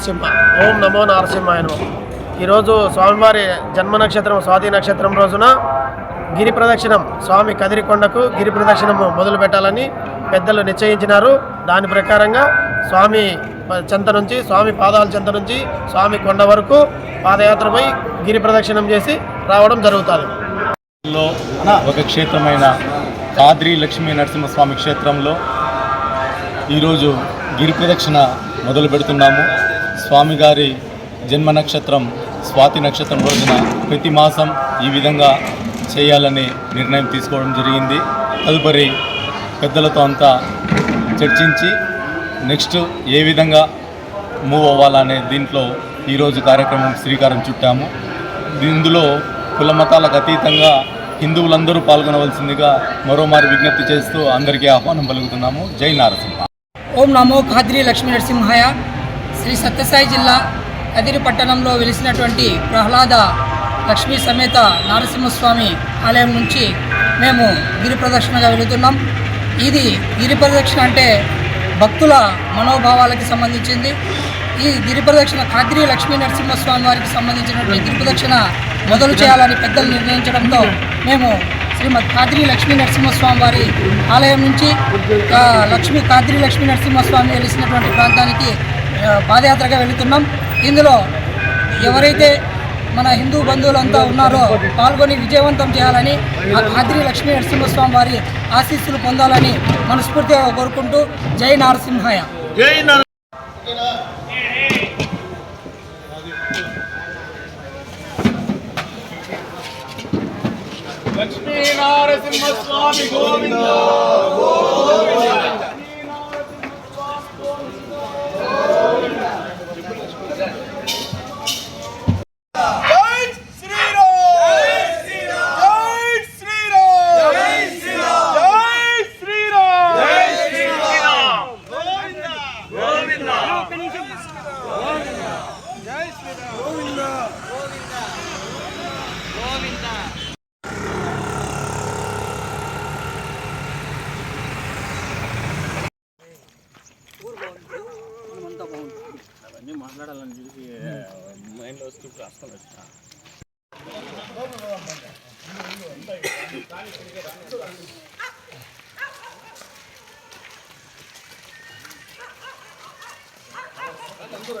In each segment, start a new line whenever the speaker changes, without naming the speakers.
నరసింహ. ఓం నమో నరసింహాయ నమః. ఈరోజు స్వామివారి జన్మ నక్షత్రం స్వాతి నక్షత్రం రోజున గిరి ప్రదక్షిణం. స్వామి కదిరికొండకు గిరి ప్రదక్షిణము మొదలు పెట్టాలని పెద్దలు నిశ్చయించినారు. దాని ప్రకారంగా స్వామి చెంత నుంచి స్వామి పాదాల చెంత నుంచి స్వామి కొండ వరకు పాదయాత్రపై గిరి ప్రదక్షిణం చేసి రావడం జరుగుతుంది.
ఒక క్షేత్రమైన కాద్రి లక్ష్మీ నరసింహస్వామి క్షేత్రంలో ఈరోజు గిరి ప్రదక్షిణ మొదలు పెడుతున్నాము. స్వామిగారి జన్మ నక్షత్రం స్వాతి నక్షత్రం రోజున ప్రతి మాసం ఈ విధంగా చేయాలని నిర్ణయం తీసుకోవడం జరిగింది. తదుపరి పెద్దలతో అంతా చర్చించి నెక్స్ట్ ఏ విధంగా మూవ్ అవ్వాలనే దీంట్లో ఈరోజు కార్యక్రమం శ్రీకారం చుట్టాము. ఇందులో కుల మతాలకు అతీతంగా హిందువులందరూ పాల్గొనవలసిందిగా మరోమారు విజ్ఞప్తి చేస్తూ అందరికీ ఆహ్వానం పలుకుతున్నాము. జై నారసింహ.
ఓం నమో ఖాద్రి లక్ష్మీ నరసింహాయ. శ్రీ సత్యసాయి జిల్లా కదిరి పట్టణంలో వెలిసినటువంటి ప్రహ్లాద లక్ష్మీ సమేత నారసింహస్వామి ఆలయం నుంచి మేము గిరి ప్రదక్షిణగా వెళుతున్నాం. ఇది గిరి ప్రదక్షిణ అంటే భక్తుల మనోభావాలకి సంబంధించింది. ఈ గిరి ప్రదక్షిణ ఖాద్రి లక్ష్మీ నరసింహస్వామి వారికి సంబంధించినటువంటి గిరి ప్రదక్షిణ మొదలు చేయాలని పెద్దలు నిర్ణయించడంతో మేము శ్రీమద్ కాద్రి లక్ష్మీ నరసింహస్వామి వారి ఆలయం నుంచి లక్ష్మీ కాద్రి లక్ష్మీ నరసింహస్వామి వెలిసినటువంటి ప్రాంతానికి పాదయాత్రగా వెళుతున్నాం. ఇందులో ఎవరైతే మన హిందూ బంధువులంతా ఉన్నారో పాల్గొని విజయవంతం చేయాలని ఆ కాద్రి లక్ష్మీ నరసింహస్వామి వారి ఆశీస్సులు పొందాలని మనస్ఫూర్తిగా కోరుకుంటూ జై నారసింహాయ. జై నర లక్ష్మీ నరసింహస్వామి గోవింద. 감사합니다.
అవన్నీ మాట్లాడాలని చూసి మైండ్లో స్క్రిప్ట్ రాస్తాను వచ్చా అందరూ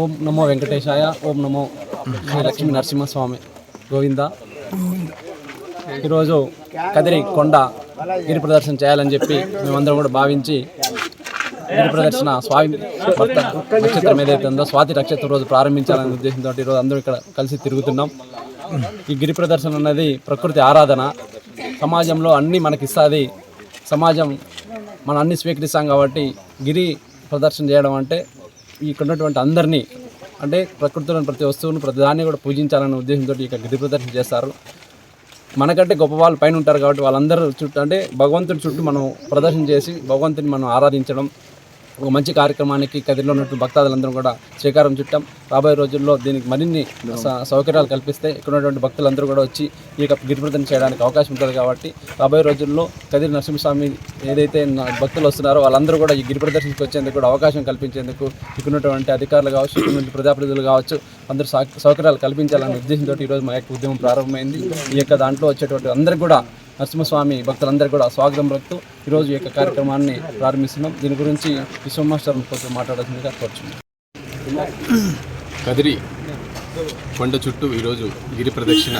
ఓం నమో వెంకటేశాయ ఓం నమో శ్రీ లక్ష్మీ నరసింహస్వామి గోవింద. ఈరోజు కదిరి కొండ గిరి ప్రదర్శన చేయాలని చెప్పి మేమందరం కూడా భావించి గిరి ప్రదర్శన స్వామి నక్షత్రం ఏదైతే ఉందో స్వాతి నక్షత్రం రోజు ప్రారంభించాలనే ఉద్దేశంతో ఈరోజు అందరూ ఇక్కడ కలిసి తిరుగుతున్నాం. ఈ గిరి ప్రదర్శన అన్నది ప్రకృతి ఆరాధన. సమాజంలో అన్నీ మనకి ఇస్తుంది సమాజం మనం అన్ని స్వీకరిస్తాం కాబట్టి గిరి ప్రదర్శన చేయడం అంటే ఇక్కడ ఉన్నటువంటి అందరినీ అంటే ప్రకృతిలోని ప్రతి వస్తువును ప్రతి దాన్ని కూడా పూజించాలనే ఉద్దేశంతో ఇక్కడ గిరి ప్రదర్శన చేస్తారు. మనకంటే గొప్ప వాళ్ళు పైన ఉంటారు కాబట్టి వాళ్ళందరూ చుట్టూ అంటే భగవంతుడి చుట్టూ మనం ప్రదర్శన చేసి భగవంతుని మనం ఆరాధించడం ఒక మంచి కార్యక్రమానికి కదిరిలో ఉన్నటువంటి భక్తాదులందరం కూడా శ్రీకారం చుట్టాం. రాబోయే రోజుల్లో దీనికి మరిన్ని స- సౌకర్యాలు కల్పిస్తే ఇక్కడ ఉన్నటువంటి భక్తులందరూ కూడా వచ్చి ఈ యొక్క గిరిప్రదం చేయడానికి అవకాశం ఉంటుంది కాబట్టి రాబోయే రోజుల్లో కదిరి నరసింహస్వామి ఏదైతే నా- భక్తులు వస్తున్నారో వాళ్ళందరూ కూడా ఈ గిరిప్రదర్శనకి వచ్చేందుకు కూడా అవకాశం కల్పించేందుకు ఇక్కడున్నటువంటి అధికారులు కావచ్చు ఇక్కడ ప్రజాప్రతినిధులు కావచ్చు అందరూ సౌకర్యాలు కల్పించాలనే ఉద్దేశంతో ఈరోజు మా యొక్క ఉద్యమం ప్రారంభమైంది. ఈ యొక్క దాంట్లో వచ్చేటువంటి అందరికీ కూడా నరసింహస్వామి భక్తులందరూ కూడా స్వాగతం పలుకుతూ ఈరోజు ఈ యొక్క కార్యక్రమాన్ని ప్రారంభిస్తున్నాం. దీని గురించి విశ్వ మాస్టర్ కొంచెం మాట్లాడాల్సిందిగా కోరుచున్నాం.
కదిరి కొండ చుట్టూ ఈరోజు గిరి ప్రదక్షిణ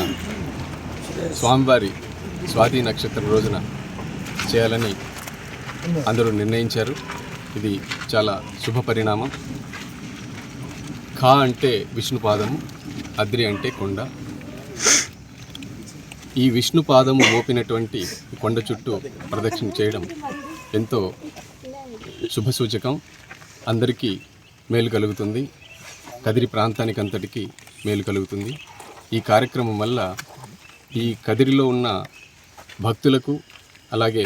స్వామివారి స్వాతి నక్షత్రం రోజున చేయాలని అందరూ నిర్ణయించారు. ఇది చాలా శుభ పరిణామం. ఖా అంటే విష్ణుపాదము అద్రి అంటే కొండ. ఈ విష్ణు పాదము మోపినటువంటి కొండ చుట్టూ ప్రదక్షిణ చేయడం ఎంతో శుభసూచకం. అందరికీ మేలు కలుగుతుంది. కదిరి ప్రాంతానికి అంతటికి మేలు కలుగుతుంది. ఈ కార్యక్రమం వల్ల ఈ కదిరిలో ఉన్న భక్తులకు అలాగే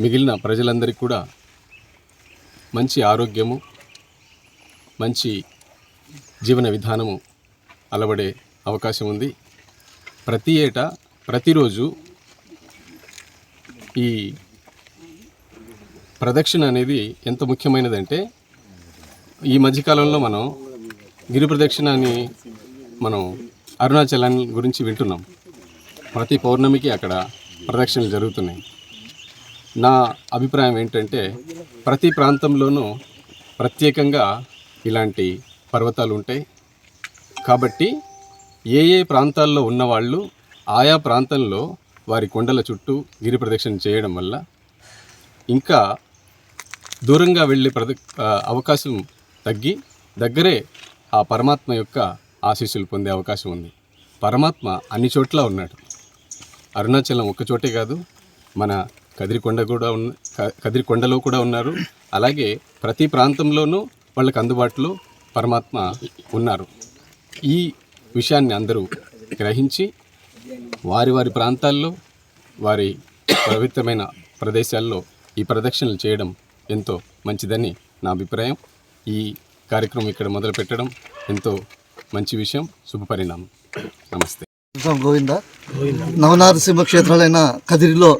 మిగిలిన ప్రజలందరికీ కూడా మంచి ఆరోగ్యము మంచి జీవన విధానము అలవడే అవకాశం ఉంది. ప్రతి ఏటా ప్రతిరోజు ఈ ప్రదక్షిణ అనేది ఎంత ముఖ్యమైనదంటే ఈ మధ్యకాలంలో మనం గిరి ప్రదక్షిణ అని మనం అరుణాచలం గురించి వింటున్నాం. ప్రతి పౌర్ణమికి అక్కడ ప్రదక్షిణలు జరుగుతున్నాయి. నా అభిప్రాయం ఏంటంటే ప్రతి ప్రాంతంలోనూ ప్రత్యేకంగా ఇలాంటి పర్వతాలు ఉంటాయి. కాబట్టి ఏ ఏ ప్రాంతాల్లో ఉన్నవాళ్ళు ఆయా ప్రాంతంలో వారి కొండల చుట్టూ గిరి ప్రదక్షిణ చేయడం వల్ల ఇంకా దూరంగా వెళ్ళే ప్రద అవకాశం తగ్గి దగ్గరే ఆ పరమాత్మ యొక్క ఆశీస్సులు పొందే అవకాశం ఉంది. పరమాత్మ అన్ని చోట్ల ఉన్నాడు. అరుణాచలం ఒక్కచోటే కాదు మన కదిరికొండ కూడా ఉన్న కదిరికొండలో కూడా ఉన్నారు. అలాగే ప్రతి ప్రాంతంలోనూ వాళ్ళకి అందుబాటులో పరమాత్మ ఉన్నారు. ఈ విషయాన్ని అందరూ గ్రహించి వారి వారి ప్రాంతాల్లో వారి పవిత్రమైన ప్రదేశాల్లో ఈ ప్రదక్షిణలు చేయడం ఎంతో మంచిదని నా అభిప్రాయం. ఈ కార్యక్రమం ఇక్కడ మొదలు పెట్టడం ఎంతో మంచి విషయం. శుభపరిణామం నమస్తే.
గోవింద. నవనారసింహ క్షేత్రాలైన కదిరిలో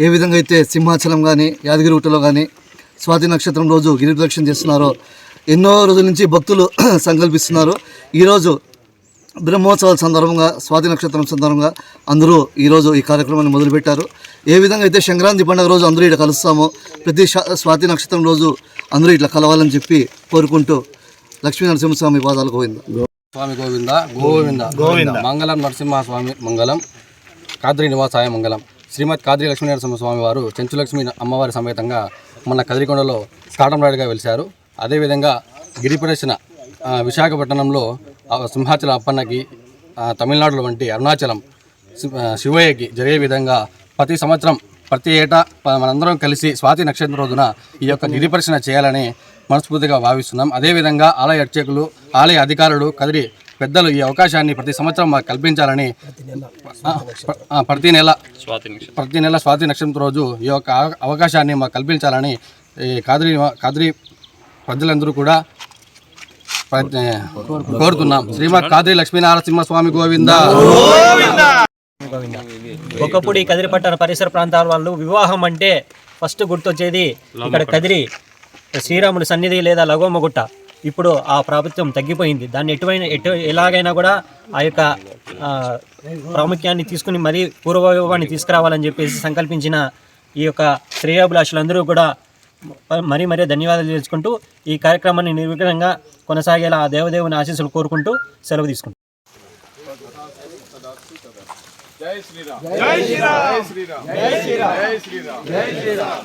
ఏ విధంగా అయితే సింహాచలం కానీ యాదగిరిగుట్టలో కానీ స్వాతి నక్షత్రం రోజు గిరి ప్రదక్షిణ చేస్తున్నారో ఎన్నో రోజుల నుంచి భక్తులు సంకల్పిస్తున్నారు. ఈరోజు బ్రహ్మోత్సవాల సందర్భంగా స్వాతి నక్షత్రం సందర్భంగా అందరూ ఈరోజు ఈ కార్యక్రమాన్ని మొదలుపెట్టారు. ఏ విధంగా అయితే సంక్రాంతి పండుగ రోజు అందరూ ఇట్లా కలుస్తామో ప్రతి స్వాతి నక్షత్రం రోజు అందరూ ఇట్లా కలవాలని చెప్పి కోరుకుంటూ లక్ష్మీ నరసింహస్వామి పాదాలు గోవింద.
స్వామి గోవింద గోవింద గోవింద. మంగళం నరసింహ స్వామి మంగళం కాద్రి నివాసాయ మంగళం. శ్రీమద్ కాద్రి లక్ష్మీ నరసింహస్వామి వారు చెంచులక్ష్మి అమ్మవారి సమేతంగా మన కదిరికొండలో కాటంరాయుడుగా వెలిశారు. అదేవిధంగా గిరి ప్రదర్శన విశాఖపట్నంలో సింహాచల అప్పన్నకి తమిళనాడులో వంటి అరుణాచలం శివయ్యకి జరిగే విధంగా ప్రతి సంవత్సరం ప్రతి ఏటా మనందరం కలిసి స్వాతి నక్షత్రం రోజున ఈ యొక్క గిరి ప్రదర్శన చేయాలని మనస్ఫూర్తిగా భావిస్తున్నాం. అదేవిధంగా ఆలయ అర్చకులు ఆలయ అధికారులు కదిరి పెద్దలు ఈ అవకాశాన్ని ప్రతి సంవత్సరం మాకు కల్పించాలని ప్రతి నెల ప్రతి నెల స్వాతి నక్షత్రం రోజు ఈ యొక్క అవ- అవకాశాన్ని మాకు కల్పించాలని ఈ కాదిరి కాదిరి ప్రజలందరూ కూడా కోరుతున్నాం. శ్రీమద్ కాదిరి లక్ష్మీనారసింహ స్వామి గోవింద.
ఒకప్పుడు ఈ కదిరి పట్టణ పరిసర ప్రాంతాల వాళ్ళు వివాహం అంటే ఫస్ట్ గుర్తొచ్చేది
ఇక్కడ
కదిరి శ్రీరాముడి సన్నిధి లేదా లగోమ గుట్ట. ఇప్పుడు ఆ ప్రభుత్వం తగ్గిపోయింది. దాన్ని ఎటువైనా ఎటు ఎలాగైనా కూడా ఆ యొక్క ప్రాముఖ్యాన్ని తీసుకుని మరీ పూర్వవైభవాన్ని తీసుకురావాలని చెప్పేసి సంకల్పించిన ఈ యొక్క శ్రేయాభిలాషులందరూ కూడా మరీ మరీ ధన్యవాదాలు తెలుసుకుంటూ ఈ కార్యక్రమాన్ని నిర్విఘ్నంగా కొనసాగేలా ఆ దేవదేవుని ఆశీస్సులు కోరుకుంటూ సెలవు తీసుకుంటాం జై శ్రీరామ్.
జై శ్రీరామ్. జై శ్రీరామ్. జై శ్రీరామ్. జై శ్రీరామ్.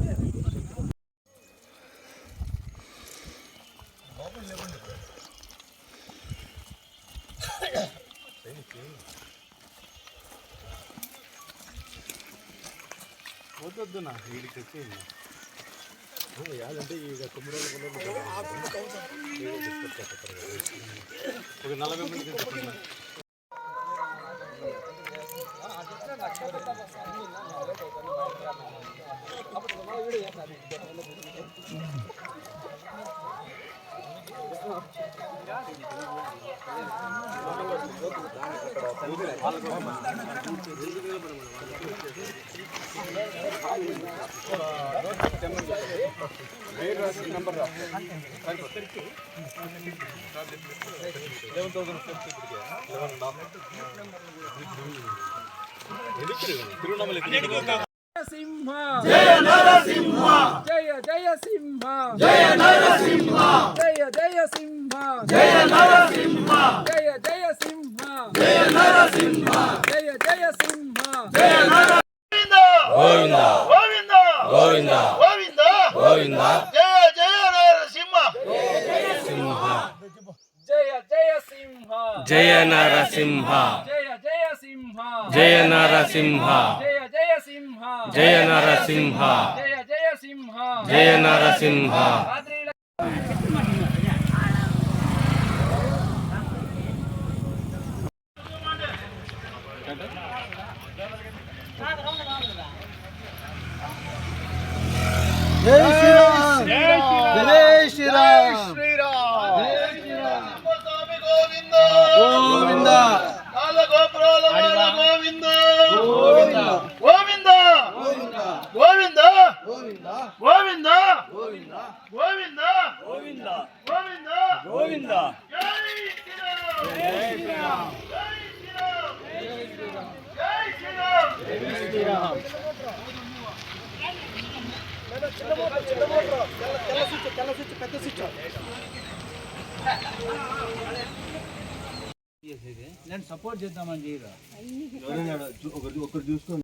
వద్దొద్దు నాకు వీడికి వచ్చేది యాదంటే ఇక తొమ్మిది ఒక నలభై మంది అప్పుడు నెంబర్ లెవెన్ థౌసండ్ స్టెప్స్ ఇప్పటికే లెవెన్ తిరువణమలి నరసింహ. జయ నరసింహ. జయ జయ సింహ జయ నరసింహ. జయ జయ సింహ జయ నరసింహ. సింహ జయ జయ సింహ జయ గోవింద. గోవింద. గోవింద. గోవింద. గోవింద. జయ జయ నరసింహ. జయ సింహ జయ జయ సింహ జయ నరసింహ. జయ సింహ జయ నరసింహ. జయ సింహ జయ నరసింహ. జయ జయ సింహ జయ నరసింహ. జై శ్రీరామ్ జై శ్రీరామ్ గోవింద గోవింద గోవింద గోవింద గోవింద గోవింద గోవింద గోవింద గోవింద గోవింద జై శ్రీరామ్ జై శ్రీరామ్ జై శ్రీరామ్ జై శ్రీరామ్ చిన్న మోటార్ చిన్న పెద్ద స్విచ్ నేను సపోర్ట్ చేద్దామని చేయరా ఒకరు చూసుకోండి.